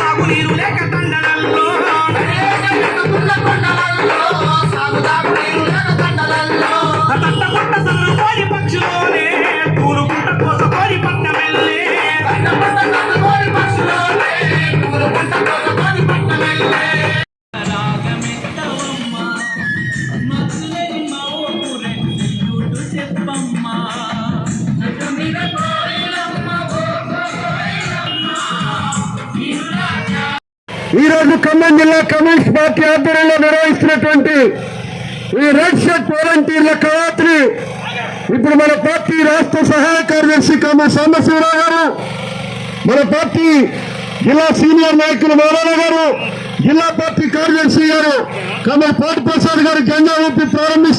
సాగు తాగు నీరు లేక తండలల్లో. తట్ట పట్ట సన్న పక్షులోనే తూరుకుంట పట్ట వెళ్ళే రోజు ఖమ్మం జిల్లా కమ్యూనిస్ట్ పార్టీ ఆధ్వర్యంలో నిర్వహిస్తున్నటువంటి ఈ రెడ్ షర్ట్ వాలంటీర్ల కవాత్రి. ఇప్పుడు మన పార్టీ రాష్ట్ర సహాయ కార్యదర్శి కమ్మ సాంబశివరావు గారు మన పార్టీ జిల్లా సీనియర్ నాయకులు మౌలానా గారు జిల్లా పార్టీ కార్యదర్శి గారు కమ్మ పాటి ప్రసాద్ గారు జెండా ఊపి ప్రారంభిస్తారు.